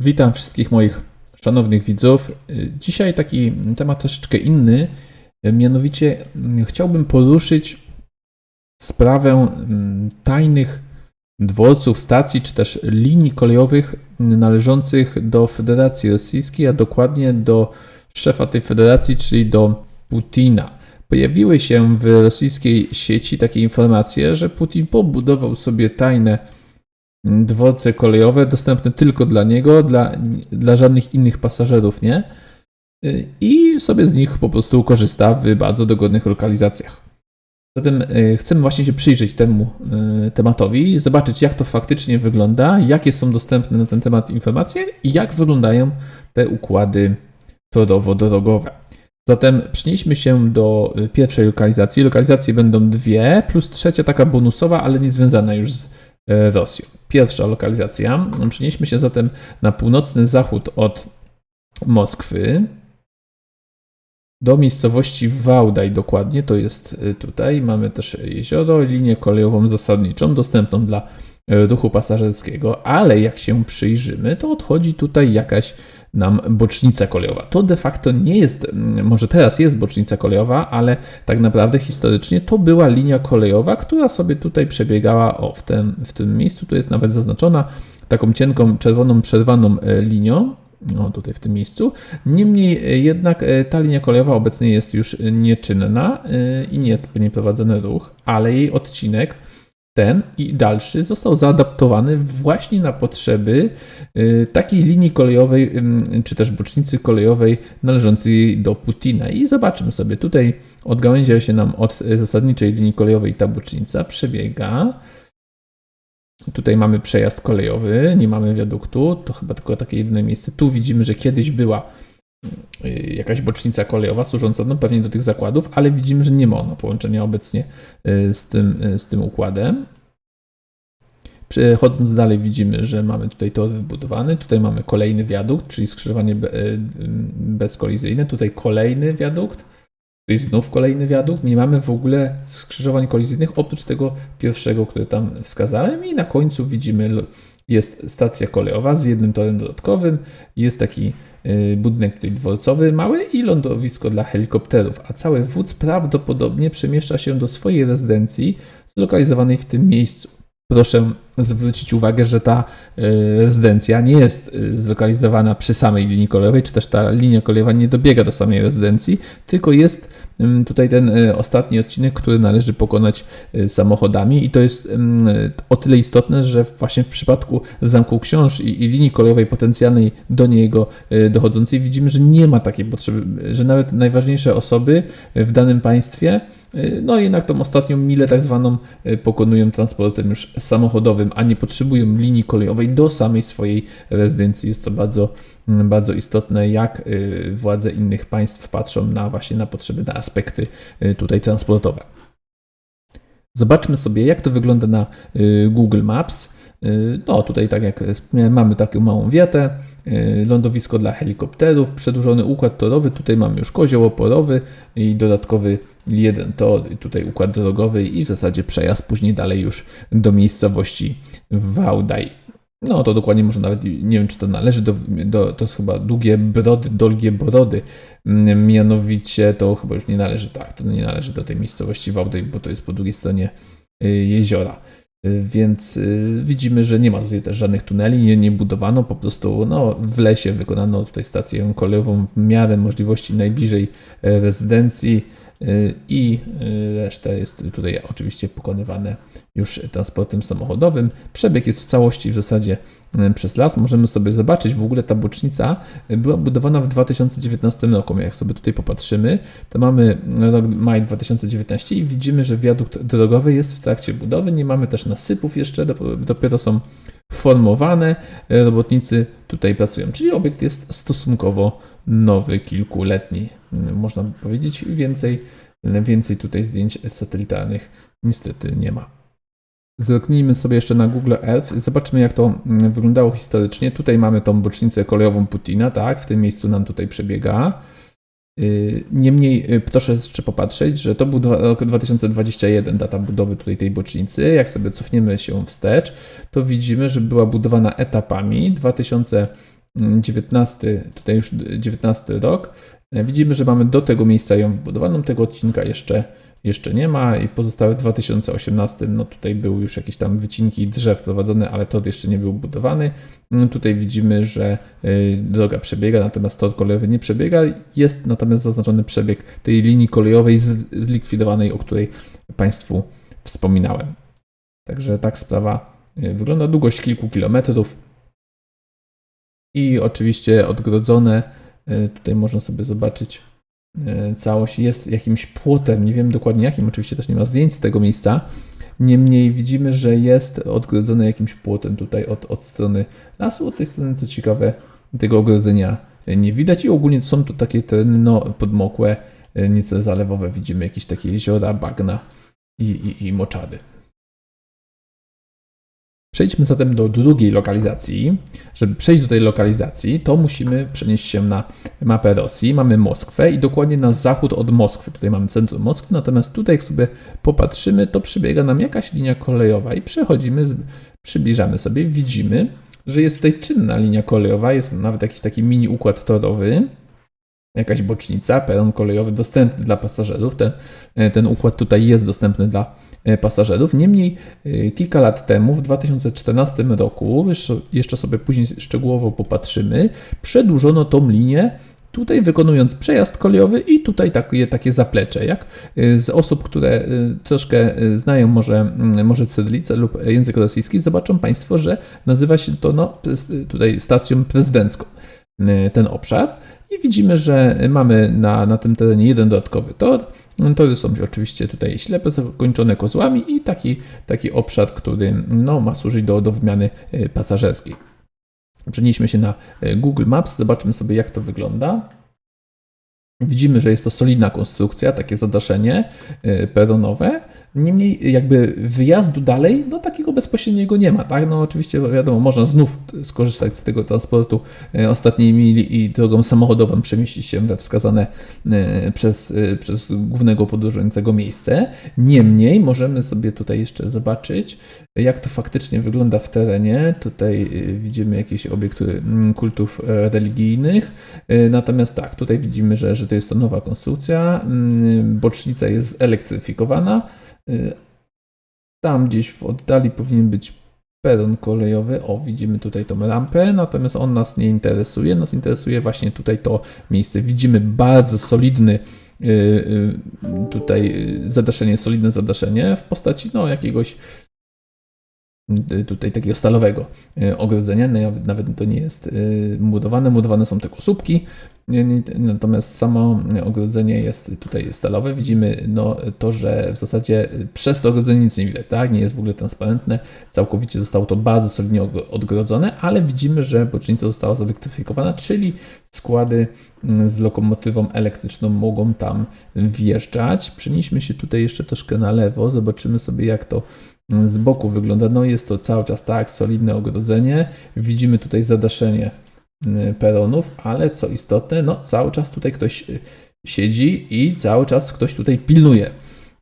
Witam wszystkich moich szanownych widzów. Dzisiaj taki temat troszeczkę inny. Mianowicie mm, chciałbym poruszyć sprawę mm, tajnych dworców, stacji czy też linii kolejowych należących do Federacji Rosyjskiej, a dokładnie do szefa tej federacji, czyli do Putina. Pojawiły się w rosyjskiej sieci takie informacje, że Putin pobudował sobie tajne dworce kolejowe dostępne tylko dla niego, dla, dla żadnych innych pasażerów nie. I sobie z nich po prostu korzysta w bardzo dogodnych lokalizacjach. Zatem e, chcemy właśnie się przyjrzeć temu e, tematowi, zobaczyć jak to faktycznie wygląda, jakie są dostępne na ten temat informacje i jak wyglądają te układy torowo-drogowe. Zatem przenieśmy się do pierwszej lokalizacji. Lokalizacje będą dwie, plus trzecia taka bonusowa, ale nie związana już z Rosją. Pierwsza lokalizacja. Przenieśmy się zatem na północny zachód od Moskwy do miejscowości Wałdaj dokładnie, to jest y, tutaj. Mamy też jezioro, linię kolejową zasadniczą dostępną dla y, ruchu pasażerskiego, ale jak się przyjrzymy, to odchodzi tutaj jakaś nam bocznica kolejowa. To de facto nie jest, może teraz jest bocznica kolejowa, ale tak naprawdę historycznie to była linia kolejowa, która sobie tutaj przebiegała o, w, tym, w tym miejscu. Tu jest nawet zaznaczona taką cienką, czerwoną, przerwaną e, linią. No, tutaj w tym miejscu. Niemniej e, jednak e, ta linia kolejowa obecnie jest już nieczynna i nie jest prowadzony ruch, ale jej odcinek ten i dalszy został zaadaptowany właśnie na potrzeby y, takiej linii kolejowej, czy też bocznicy kolejowej należącej do Putina. I zobaczmy sobie, tutaj odgałęzia się nam od zasadniczej linii kolejowej ta bocznica, przebiega. Tutaj mamy przejazd kolejowy, nie mamy wiaduktu, to chyba tylko takie jedyne miejsce. Tu widzimy, że kiedyś była jakaś bocznica kolejowa służąca no pewnie do tych zakładów, ale widzimy, że nie ma ona połączenia obecnie y, z tym, y, z tym układem. Przechodząc dalej widzimy, że mamy tutaj tor wybudowany, tutaj mamy kolejny wiadukt, czyli skrzyżowanie bezkolizyjne, tutaj kolejny wiadukt, tutaj znów kolejny wiadukt, nie mamy w ogóle skrzyżowań kolizyjnych oprócz tego pierwszego, który tam wskazałem. I na końcu widzimy jest stacja kolejowa z jednym torem dodatkowym, jest taki y, budynek tutaj dworcowy mały i lądowisko dla helikopterów, a cały wódz prawdopodobnie przemieszcza się do swojej rezydencji zlokalizowanej w tym miejscu. Proszę zwrócić uwagę, że ta e, rezydencja nie jest e, zlokalizowana przy samej linii kolejowej, czy też ta linia kolejowa nie dobiega do samej rezydencji, tylko jest tutaj ten e, ostatni odcinek, który należy pokonać samochodami. I to jest o tyle istotne, że właśnie w przypadku Zamku Książ i, i linii kolejowej potencjalnej do niego dochodzącej widzimy, że nie ma takiej potrzeby, że nawet najważniejsze osoby w danym państwie no jednak tą ostatnią milę tak zwaną pokonują transportem już samochodowym a nie potrzebują linii kolejowej do samej swojej rezydencji. Jest to bardzo, bardzo istotne, jak y, władze innych państw patrzą na właśnie na potrzeby, na aspekty y, tutaj transportowe. Zobaczmy sobie, jak to wygląda na y, Google Maps. No, tutaj, tak jak wspomniałem, mamy taką małą wiatę, lądowisko dla helikopterów, przedłużony układ torowy. Tutaj mamy już kozioł oporowy i dodatkowy jeden tor, tutaj układ drogowy i w zasadzie przejazd później dalej już do miejscowości Wałdaj. No to dokładnie może nawet, nie wiem czy to należy do, do to jest chyba długie brody, dolgie brody, mianowicie to chyba już nie należy, tak, to nie należy do tej miejscowości Wałdaj, bo to jest po drugiej stronie y, jeziora. Więc y, widzimy, że nie ma tutaj też żadnych tuneli, nie, nie budowano, po prostu no, w lesie wykonano tutaj stację kolejową w miarę możliwości najbliżej rezydencji i y, reszta jest tutaj oczywiście pokonywane już transportem samochodowym. Przebieg jest w całości w zasadzie y, przez las. Możemy sobie zobaczyć, w ogóle ta bocznica była budowana w 2019 roku. Jak sobie tutaj popatrzymy, to mamy rok maj 2019 i widzimy, że wiadukt drogowy jest w trakcie budowy. Nie mamy też nasypów jeszcze, dopiero są formowane. Robotnicy tutaj pracują, czyli obiekt jest stosunkowo nowy, kilkuletni, można by powiedzieć. Więcej, więcej tutaj zdjęć satelitarnych niestety nie ma. Zerknijmy sobie jeszcze na Google Earth, zobaczmy jak to wyglądało historycznie. Tutaj mamy tą bocznicę kolejową Putina, tak, w tym miejscu nam tutaj przebiega. Y, niemniej y, proszę jeszcze popatrzeć, że to był rok 2021, data budowy tutaj tej bocznicy. Jak sobie cofniemy się wstecz, to widzimy, że była budowana etapami. 2000 19, tutaj już 19 rok, widzimy, że mamy do tego miejsca ją wybudowaną. Tego odcinka jeszcze, jeszcze nie ma i pozostałe w 2018, no tutaj były już jakieś tam wycinki drzew prowadzone, ale tor jeszcze nie był budowany. No tutaj widzimy, że y, droga przebiega, natomiast tor kolejowy nie przebiega. Jest natomiast zaznaczony przebieg tej linii kolejowej zlikwidowanej, o której Państwu wspominałem. Także tak sprawa y, wygląda. Długość kilku kilometrów i oczywiście odgrodzone. Y, tutaj można sobie zobaczyć całość jest jakimś płotem, nie wiem dokładnie jakim, oczywiście też nie ma zdjęć z tego miejsca, Niemniej widzimy, że jest odgrodzone jakimś płotem tutaj od, od strony lasu. Od tej strony, co ciekawe, tego ogrodzenia nie widać i ogólnie są tu takie tereny no, podmokłe, nieco zalewowe. Widzimy jakieś takie jeziora, bagna i, i, i moczady. Przejdźmy zatem do drugiej lokalizacji. Żeby przejść do tej lokalizacji, to musimy przenieść się na mapę Rosji. Mamy Moskwę i dokładnie na zachód od Moskwy. Tutaj mamy centrum Moskwy, natomiast tutaj jak sobie popatrzymy, to przybiega nam jakaś linia kolejowa i przechodzimy, przybliżamy sobie, widzimy, że jest tutaj czynna linia kolejowa, jest nawet jakiś taki mini układ torowy, jakaś bocznica, peron kolejowy dostępny dla pasażerów. Ten, ten układ tutaj jest dostępny dla E, pasażerów. Niemniej e, kilka lat temu, w 2014 roku, jeszcze sobie później szczegółowo popatrzymy, przedłużono tą linię tutaj wykonując przejazd kolejowy i tutaj takie, takie zaplecze. Jak e, z osób, które troszkę znają może, może cyrylicę lub język rosyjski, zobaczą Państwo, że nazywa się to no, tutaj stacją prezydencką ten obszar. I widzimy, że mamy na, na tym terenie jeden dodatkowy tor. Tory są oczywiście tutaj ślepe, zakończone kozłami i taki, taki obszar, który no, ma służyć do, do wymiany e, pasażerskiej. Przenieśmy się na e, Google Maps, zobaczmy sobie jak to wygląda. Widzimy, że jest to solidna konstrukcja, takie zadaszenie e, peronowe. Niemniej jakby wyjazdu dalej, no takiego bezpośredniego nie ma, tak? No oczywiście wiadomo, można znów skorzystać z tego transportu e, ostatniej mili i drogą samochodową przemieścić się we wskazane e, przez, przez głównego podróżującego miejsce. Niemniej możemy sobie tutaj jeszcze zobaczyć, jak to faktycznie wygląda w terenie. Tutaj widzimy jakieś obiekty kultów religijnych. Natomiast tak, tutaj widzimy, że, że to jest to nowa konstrukcja. Mm, bocznica jest zelektryfikowana. Y, tam gdzieś w oddali powinien być peron kolejowy. O, widzimy tutaj tą lampę, natomiast on nas nie interesuje. Nas interesuje właśnie tutaj to miejsce. Widzimy bardzo solidny y, y, tutaj zadaszenie, solidne zadaszenie w postaci no, jakiegoś tutaj takiego stalowego ogrodzenia, nawet, nawet to nie jest murowane, murowane są tylko słupki, Natomiast samo ogrodzenie jest tutaj stalowe. Widzimy no, to, że w zasadzie przez to ogrodzenie nic nie widać, tak? Nie jest w ogóle transparentne. Całkowicie zostało to bardzo solidnie odgrodzone, ale widzimy, że bocznica została zelektryfikowana, czyli składy mm, z lokomotywą elektryczną mogą tam wjeżdżać. Przenieśmy się tutaj jeszcze troszkę na lewo, zobaczymy sobie jak to z boku wygląda. No jest to cały czas tak, solidne ogrodzenie. Widzimy tutaj zadaszenie Y, peronów, ale co istotne, no cały czas tutaj ktoś y, siedzi i cały czas ktoś tutaj pilnuje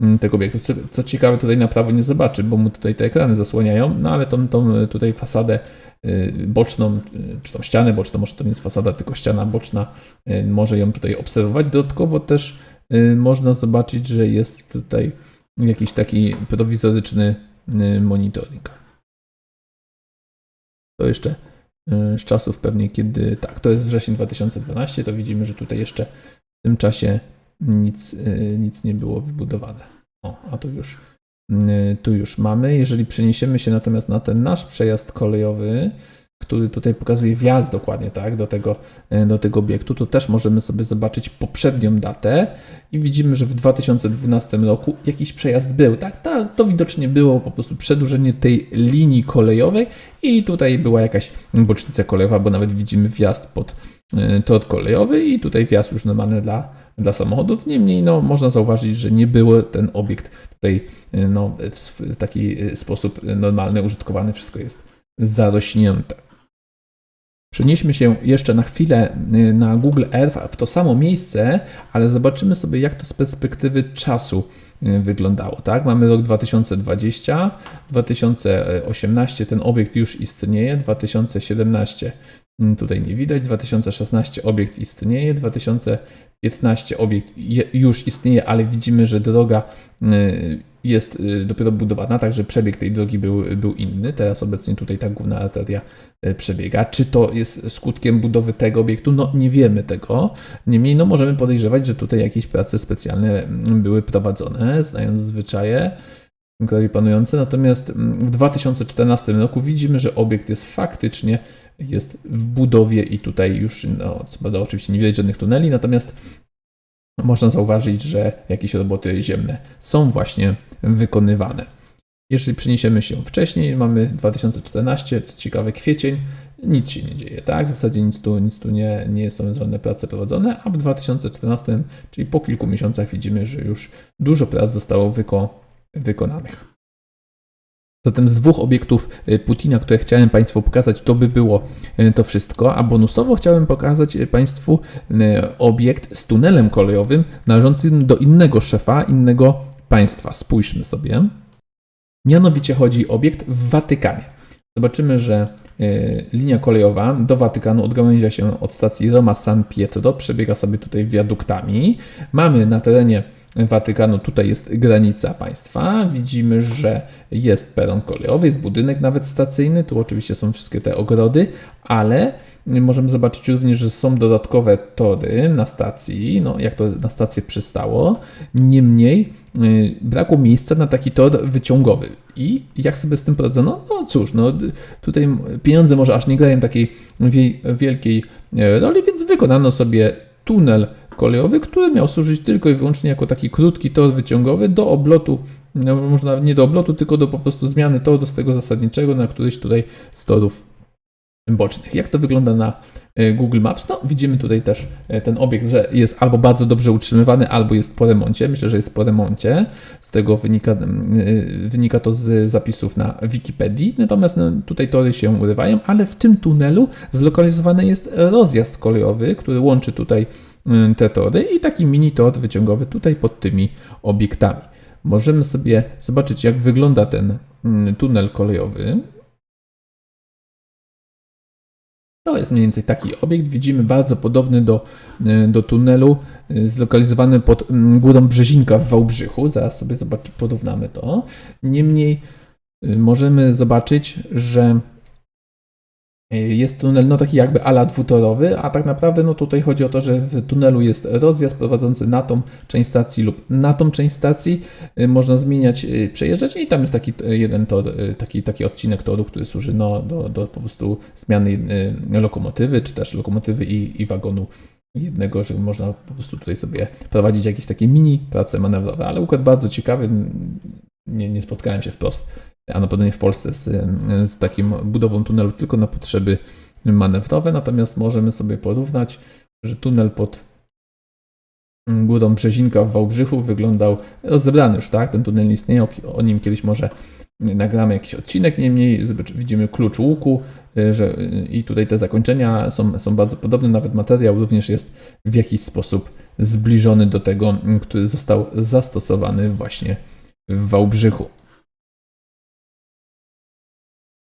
mm, tego obiektu. Co, co, ciekawe, tutaj na prawo nie zobaczy, bo mu tutaj te ekrany zasłaniają, no ale tą, tą y, tutaj fasadę boczną, czy tą ścianę boczną, może to nie jest fasada, tylko ściana boczna, może ją tutaj obserwować. Dodatkowo też można zobaczyć, że jest tutaj jakiś taki prowizoryczny monitoring. To jeszcze Y, z czasów pewnie, kiedy tak, to jest wrzesień 2012, to widzimy, że tutaj jeszcze w tym czasie nic, y, nic nie było wybudowane. O, a tu już, y, tu już mamy. Jeżeli przeniesiemy się natomiast na ten nasz przejazd kolejowy, który tutaj pokazuje wjazd dokładnie tak, do, tego, e, do tego obiektu, to też możemy sobie zobaczyć poprzednią datę i widzimy, że w 2012 roku jakiś przejazd był. Tak, to widocznie było po prostu przedłużenie tej linii kolejowej i tutaj była jakaś bocznica kolejowa, bo nawet widzimy wjazd pod e, tor kolejowy i tutaj wjazd już normalny dla, dla samochodów. Niemniej no, można zauważyć, że nie był ten obiekt tutaj e, no, w taki sposób normalny użytkowany. Wszystko jest zarośnięte. Przenieśmy się jeszcze na chwilę y, na Google Earth w to samo miejsce, ale zobaczymy sobie, jak to z perspektywy czasu y, wyglądało. Tak? Mamy rok 2020, 2018 ten obiekt już istnieje, 2017 mm, tutaj nie widać. 2016 obiekt istnieje, 2015 obiekt już istnieje, ale widzimy, że droga y, jest y, dopiero budowana, także przebieg tej drogi był, był inny. Teraz obecnie tutaj ta główna arteria y, przebiega. Czy to jest skutkiem budowy tego obiektu? No nie wiemy tego. Niemniej no, możemy podejrzewać, że tutaj jakieś prace specjalne mm, były prowadzone, znając zwyczaje kraju panujące. Natomiast mm, w 2014 roku widzimy, że obiekt jest faktycznie jest w budowie i tutaj już, no, co prawda oczywiście nie widać żadnych tuneli, natomiast można zauważyć, że jakieś roboty ziemne są właśnie wykonywane. Jeżeli przeniesiemy się wcześniej, mamy 2014, co ciekawe, kwiecień, nic się nie dzieje, tak? W zasadzie nic tu, nic tu nie, nie są żadne prace prowadzone, a w 2014, czyli po kilku miesiącach widzimy, że już dużo prac zostało wyko wykonanych. Zatem z dwóch obiektów y, Putina, które chciałem Państwu pokazać, to by było y, to wszystko, a bonusowo chciałem pokazać y, Państwu obiekt z tunelem kolejowym należącym do innego szefa, innego państwa. Spójrzmy sobie. Mianowicie chodzi o obiekt w Watykanie. Zobaczymy, że linia kolejowa do Watykanu odgałęzia się od stacji Roma San Pietro, przebiega sobie tutaj wiaduktami. Mamy na terenie Watykanu, tutaj jest granica państwa. Widzimy, że jest peron kolejowy, jest budynek nawet stacyjny. Tu oczywiście są wszystkie te ogrody, ale możemy zobaczyć również, że są dodatkowe tory na stacji, no jak to na stację przystało. Niemniej yy, brakło miejsca na taki tor wyciągowy. I jak sobie z tym poradzono? No cóż, no tutaj pieniądze może aż nie grają takiej wielkiej e, roli, więc wykonano sobie tunel kolejowy, który miał służyć tylko i wyłącznie jako taki krótki tor wyciągowy do oblotu, no można nie do oblotu, tylko do po prostu zmiany toru z tego zasadniczego na któryś tutaj z torów bocznych. Jak to wygląda na e, Google Maps? No, widzimy tutaj też e, ten obiekt, że jest albo bardzo dobrze utrzymywany, albo jest po remoncie. Myślę, że jest po remoncie. Z tego wynika, e, wynika to z zapisów na Wikipedii. Natomiast no, tutaj tory się urywają, ale w tym tunelu zlokalizowany jest rozjazd kolejowy, który łączy tutaj te tory i taki mini tor wyciągowy tutaj pod tymi obiektami. Możemy sobie zobaczyć, jak wygląda ten tunel kolejowy. To jest mniej więcej taki obiekt. Widzimy bardzo podobny do, e, do tunelu, e, zlokalizowany pod mm, górą Brzezinka w Wałbrzychu. Zaraz sobie zobacz, porównamy to. Niemniej możemy zobaczyć, że jest tunel no taki jakby ala dwutorowy, a tak naprawdę no tutaj chodzi o to, że w tunelu jest rozjazd prowadzący na tą część stacji lub na tą część stacji. Y, można zmieniać, y, przejeżdżać i tam jest taki y, jeden tor, taki, taki odcinek toru, który służy no, do, do po prostu zmiany lokomotywy, czy też lokomotywy i, i wagonu jednego, że można po prostu tutaj sobie prowadzić jakieś takie mini prace manewrowe, ale układ bardzo ciekawy. Nie, nie spotkałem się wprost a na pewno nie w Polsce z, z takim budową tunelu tylko na potrzeby manewrowe. Natomiast możemy sobie porównać, że tunel pod górą Brzezinka w Wałbrzychu wyglądał rozebrany już, tak? Ten tunel nie istnieje, o, nim kiedyś może nagramy jakiś odcinek, niemniej widzimy klucz łuku, że i tutaj te zakończenia są, są bardzo podobne, nawet materiał również jest w jakiś sposób zbliżony do tego, który został zastosowany właśnie w Wałbrzychu.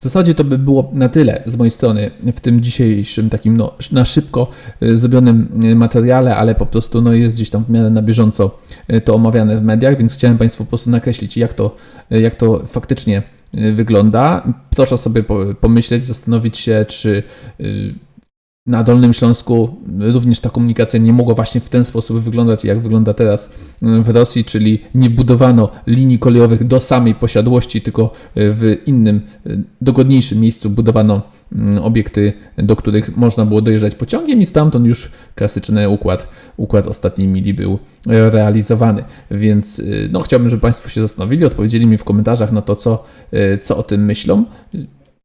W zasadzie to by było na tyle z mojej strony w tym dzisiejszym takim no, na szybko y, zrobionym y, materiale, ale po prostu no, jest gdzieś tam w miarę na bieżąco y, to omawiane w mediach, więc chciałem Państwu po prostu nakreślić, jak to, jak to faktycznie wygląda. Proszę sobie pomyśleć, zastanowić się, czy na Dolnym Śląsku również ta komunikacja nie mogła właśnie w ten sposób wyglądać, jak wygląda teraz w Rosji, czyli nie budowano linii kolejowych do samej posiadłości, tylko w innym, dogodniejszym miejscu budowano mm, obiekty, do których można było dojeżdżać pociągiem i stamtąd już klasyczny układ, układ ostatniej mili był realizowany. Więc y, no, chciałbym, żeby Państwo się zastanowili, odpowiedzieli mi w komentarzach na to, co, y, co o tym myślą.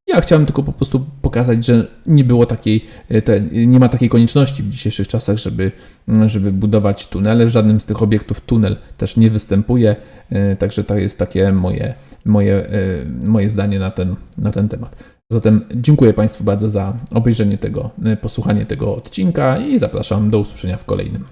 Ja chciałem tylko po prostu pokazać, że nie było takiej, e, te, nie ma takiej konieczności w dzisiejszych czasach, żeby, żeby budować tunele. W żadnym z tych obiektów tunel też nie występuje, e, także to jest takie moje, moje, e, moje zdanie na ten, na ten temat. Zatem dziękuję Państwu bardzo za obejrzenie tego, posłuchanie tego odcinka i zapraszam do usłyszenia w kolejnym.